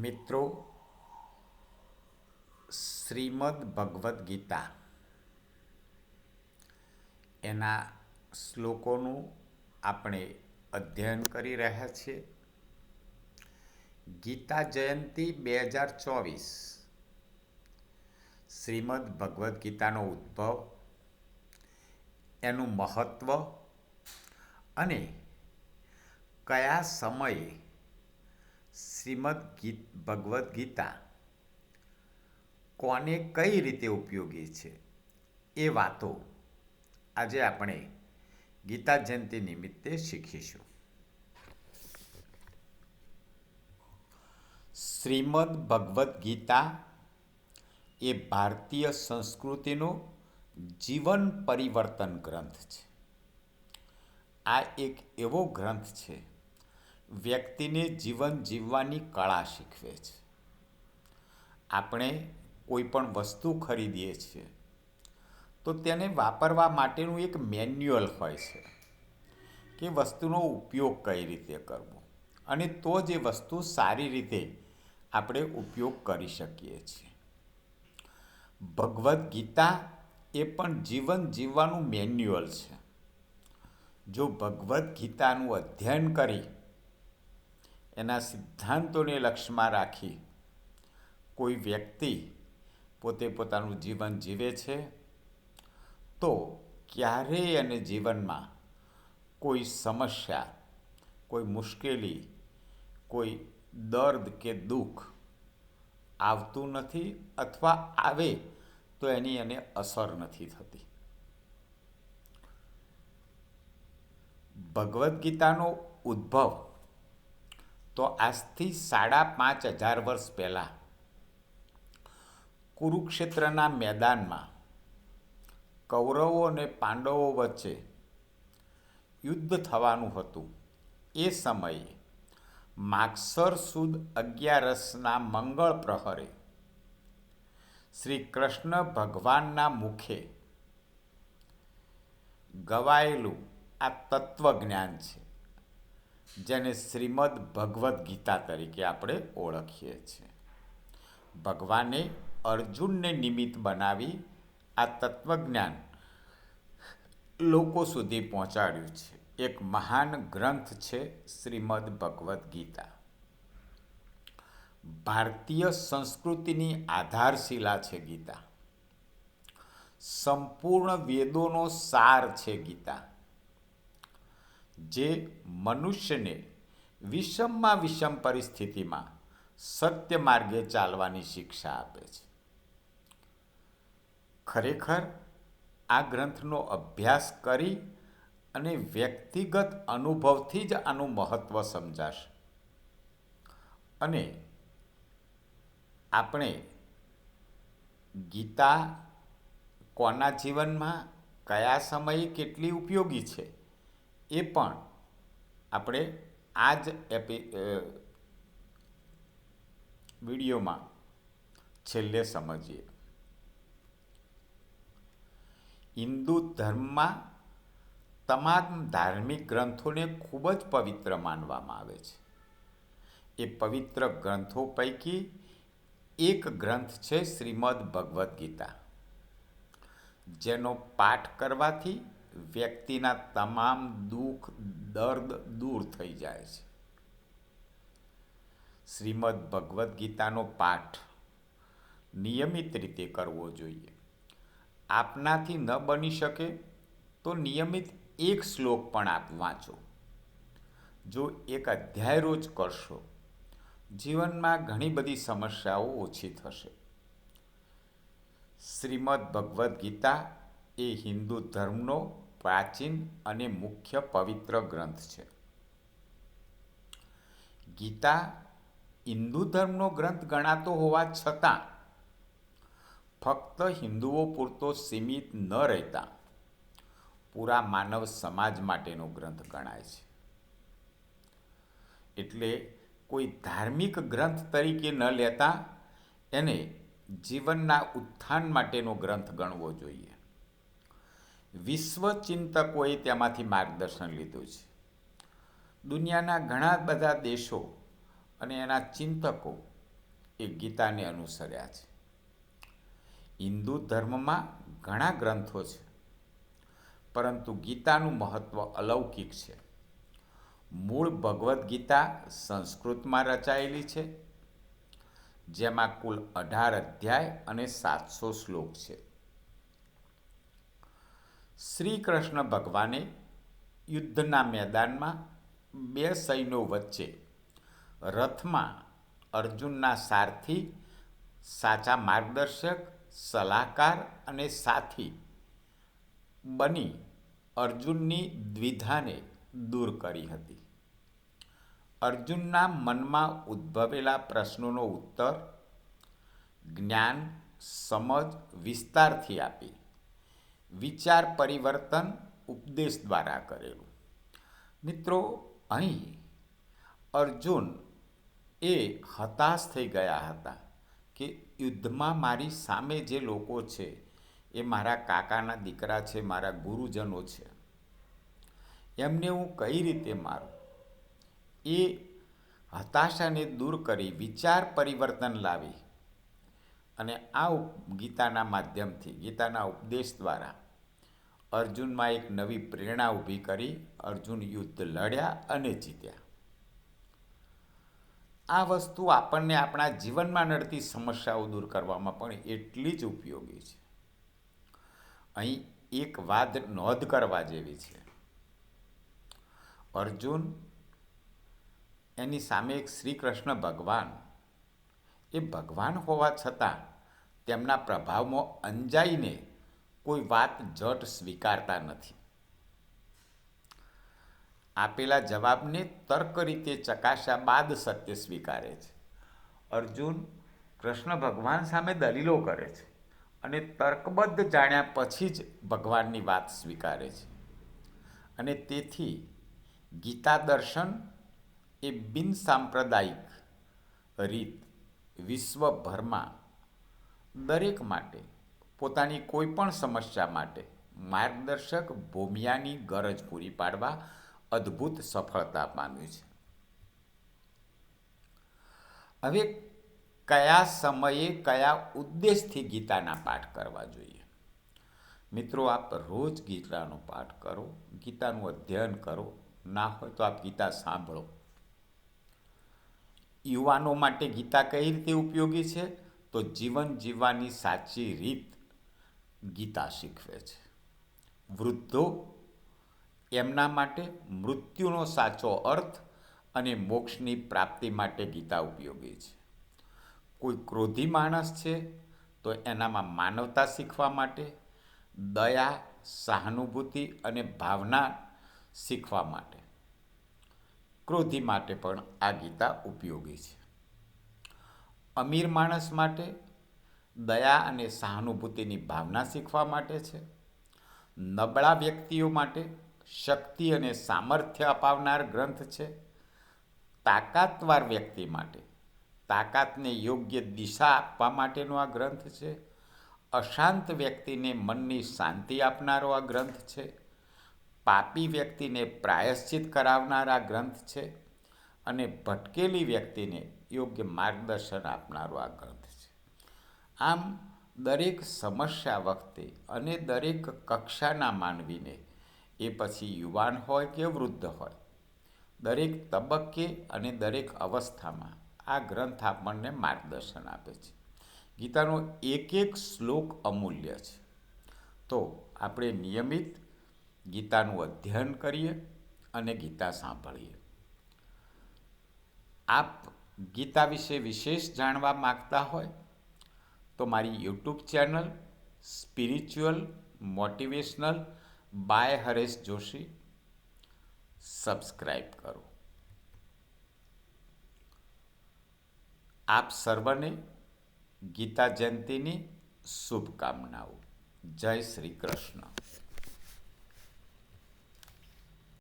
મિત્રો, શ્રીમદ ભગવદ્ ગીતા. એના શ્લોકોનું આપણે અધ્યયન કરી રહ્યા છીએ. ગીતા જયંતિ બે હજાર ચોવીસ. શ્રીમદ ભગવદ્ ગીતાનો ઉદ્ભવ, એનું મહત્ત્વ અને કયા સમયે શ્રીમદ ગીત ભગવદ્ ગીતા કોને કઈ રીતે ઉપયોગી છે એ વાતો આજે આપણે ગીતા જયંતિ નિમિત્તે શીખીશું. શ્રીમદ ભગવદ્ ગીતા એ ભારતીય સંસ્કૃતિનો જીવન પરિવર્તન ગ્રંથ છે. આ એક એવો ગ્રંથ છે વ્યક્તિને જીવન જીવવાની કળા શીખવે છે. આપણે કોઈ પણ વસ્તુ ખરીદીએ છીએ, તો તેને વાપરવા માટેનું એક મેન્યુઅલ હોય છે કે વસ્તુનો ઉપયોગ કઈ રીતે કરવો અને તો જ વસ્તુ સારી રીતે આપણે ઉપયોગ કરી શકીએ છીએ. ભગવદ્ ગીતા એ પણ જીવન જીવવાનું મેન્યુઅલ છે. જો ભગવદ્ ગીતાનું અધ્યયન કરી એના સિદ્ધાંતોને લક્ષ્યમાં રાખી કોઈ વ્યક્તિ પોતે પોતાનું જીવન જીવે છે, તો ક્યારેય એને જીવનમાં કોઈ સમસ્યા, કોઈ મુશ્કેલી, કોઈ દર્દ કે દુઃખ આવતું નથી અથવા આવે તો એની એને અસર નથી થતી. ભગવદ્ ગીતાનો ઉદ્ભવ તો આજથી સાડા પાંચ હજાર વર્ષ પહેલાં કુરુક્ષેત્રના મેદાનમાં કૌરવો અને પાંડવો વચ્ચે યુદ્ધ થવાનું હતું. એ સમયે માગસર સુદ અગિયારસના મંગળ પ્રહરે શ્રી કૃષ્ણ ભગવાનના મુખે ગવાયેલું આ તત્વજ્ઞાન છે. જેને શ્રીમદ ભગવદ્ ગીતા તરીકે આપણે ઓળખીએ છીએ. ભગવાને અર્જુનને નિમિત્ત બનાવી આ તત્વજ્ઞાન લોકો સુધી પહોંચાડ્યું છે. એક મહાન ગ્રંથ છે શ્રીમદ ભગવદ્ ગીતા. ભારતીય સંસ્કૃતિની આધારશિલા છે ગીતા. સંપૂર્ણ વેદોનો સાર છે ગીતા. જે મનુષ્યને વિષમમાં વિષમ પરિસ્થિતિમાં સત્ય માર્ગે ચાલવાની શિક્ષા આપે છે. ખરેખર આ ગ્રંથનો અભ્યાસ કરી અને વ્યક્તિગત અનુભવથી જ આનું મહત્ત્વ સમજાશે. અને આપણે ગીતા કોના જીવનમાં, કયા સમયે કેટલી ઉપયોગી છે? એ પણ આપણે આ જ એપી વિડીયોમાં છેલ્લે સમજીએ. હિન્દુ ધર્મમાં તમામ ધાર્મિક ગ્રંથોને ખૂબ જ પવિત્ર માનવામાં આવે છે. એ પવિત્ર ગ્રંથો પૈકી એક ગ્રંથ છે શ્રીમદ ભગવદ્ ગીતા. જેનો પાઠ કરવાથી વ્યક્તિના તમામ દુઃખ, દર્દ દૂર થઈ જાય છે. શ્રીમદ ભગવદ્ ગીતાનો પાઠ નિયમિત રીતે કરવો જોઈએ. આપનાથી ન બની શકે તો નિયમિત એક શ્લોક પણ આપ વાંચો. જો એક અધ્યાય રોજ કરશો, જીવનમાં ઘણી બધી સમસ્યાઓ ઓછી થશે. શ્રીમદ ભગવદ્ ગીતા એ હિન્દુ ધર્મનો પ્રાચીન અને મુખ્ય પવિત્ર ગ્રંથ છે. ગીતા હિન્દુ ધર્મનો ગ્રંથ ગણાતો હોવા છતાં ફક્ત હિન્દુઓ પૂરતો સીમિત ન રહેતા પૂરા માનવ સમાજ માટેનો ગ્રંથ ગણાય છે. એટલે કોઈ ધાર્મિક ગ્રંથ તરીકે ન લેતા એને જીવનના ઉત્થાન માટેનો ગ્રંથ ગણવો જોઈએ. વિશ્વ ચિંતકોએ તેમાંથી માર્ગદર્શન લીધું છે. દુનિયાના ઘણા બધા દેશો અને એના ચિંતકો એ ગીતાને અનુસર્યા છે. હિન્દુ ધર્મમાં ઘણા ગ્રંથો છે, પરંતુ ગીતાનું મહત્ત્વ અલૌકિક છે. મૂળ ભગવદ્ ગીતા સંસ્કૃતમાં રચાયેલી છે, જેમાં કુલ અઢાર અધ્યાય અને સાતસો શ્લોક છે. શ્રી કૃષ્ણ ભગવાને યુદ્ધના મેદાનમાં બે સૈન્યો વચ્ચે રથમાં અર્જુનના સારથી સાચા માર્ગદર્શક, સલાહકાર અને સાથી બની અર્જુનની દ્વિધાને દૂર કરી હતી. અર્જુનના મનમાં ઉદ્ભવેલા પ્રશ્નોનો ઉત્તર જ્ઞાન, સમજ વિસ્તારથી આપી. વિચાર પરિવર્તન ઉપદેશ દ્વારા કરેલું. મિત્રો, અહીં અર્જુન એ હતાશ થઈ ગયા હતા કે યુદ્ધમાં મારી સામે જે લોકો છે એ મારા કાકાના દીકરા છે, મારા ગુરુજનો છે. એમને હું કઈ રીતે મારું? એ હતાશાને દૂર કરી વિચાર પરિવર્તન લાવી અને આ ગીતાના માધ્યમથી, ગીતાના ઉપદેશ દ્વારા અર્જુનમાં એક નવી પ્રેરણા ઊભી કરી અર્જુન યુદ્ધ લડ્યા અને જીત્યા. આ વસ્તુ આપણને આપણા જીવનમાં નડતી સમસ્યાઓ દૂર કરવામાં પણ એટલી જ ઉપયોગી છે. અહીં એક વાત નોંધ કરવા જેવી છે. અર્જુન એની સામે એક શ્રી કૃષ્ણ ભગવાન, એ ભગવાન હોવા છતાં તેમના પ્રભાવમાં અંજાઈને કોઈ વાત જટ સ્વીકારતા નથી. આપેલા જવાબને તર્ક રીતે ચકાસ્યા બાદ સત્ય સ્વીકારે છે. અર્જુન કૃષ્ણ ભગવાન સામે દલીલો કરે છે અને તર્કબદ્ધ જાણ્યા પછી જ ભગવાનની વાત સ્વીકારે છે. અને તેથી ગીતા દર્શન એ બિનસાંપ્રદાયિક રીત વિશ્વભરમાં દરેક માટે, પોતાની કોઈ પણ સમસ્યા માટે માર્ગદર્શક ભૂમિયાની ગરજ પૂરી પાડવા અદ્ભુત સફળતા પામ્યું છે. હવે કયા સમયે કયા ઉદ્દેશથી ગીતાના પાઠ કરવા જોઈએ? મિત્રો, આપ રોજ ગીતાનો પાઠ કરો, ગીતાનું અધ્યયન કરો. ના હોય તો આપ ગીતા સાંભળો. યુવાનો માટે ગીતા કઈ રીતે ઉપયોગી છે? તો જીવન જીવવાની સાચી રીત ગીતા શીખવે છે. વૃદ્ધો એમના માટે મૃત્યુનો સાચો અર્થ અને મોક્ષની પ્રાપ્તિ માટે ગીતા ઉપયોગી છે. કોઈ ક્રોધી માણસ છે તો એનામાં માનવતા શીખવા માટે, દયા, સહાનુભૂતિ અને ભાવના શીખવા માટે. ક્રોધી માટે પણ આ ગીતા ઉપયોગી છે. અમીર માણસ માટે, દયા અને સહાનુભૂતિની ભાવના શીખવા માટે છે. નબળા વ્યક્તિઓ માટે શક્તિ અને સામર્થ્ય અપાવનાર ગ્રંથ છે. તાકાતવાર વ્યક્તિ માટે, તાકાતને યોગ્ય દિશા આપવા માટેનો આ ગ્રંથ છે. અશાંત વ્યક્તિને મનની શાંતિ આપનારો આ ગ્રંથ છે. પાપી વ્યક્તિને પ્રાયશ્ચિત કરાવનાર આ ગ્રંથ છે. અને ભટકેલી વ્યક્તિને યોગ્ય માર્ગદર્શન આપનારો આ ગ્રંથ છે. આમ, દરેક સમસ્યા વખતે અને દરેક કક્ષાના માનવીને એ પછી યુવાન હોય કે વૃદ્ધ હોય, દરેક તબક્કે અને દરેક અવસ્થામાં આ ગ્રંથ આપણને માર્ગદર્શન આપે છે. ગીતાનો એક એક શ્લોક અમૂલ્ય છે. તો આપણે નિયમિત ગીતાનું અધ્યયન કરીએ અને ગીતા સાંભળીએ. આપ ગીતા વિશે વિશેષ જાણવા માગતા હોય, તો મારી YouTube channel spiritual motivational by Haresh Joshi subscribe કરો. આપ સર્વને ગીતા જયંતિની શુભકામનાઓ. જય શ્રી કૃષ્ણ.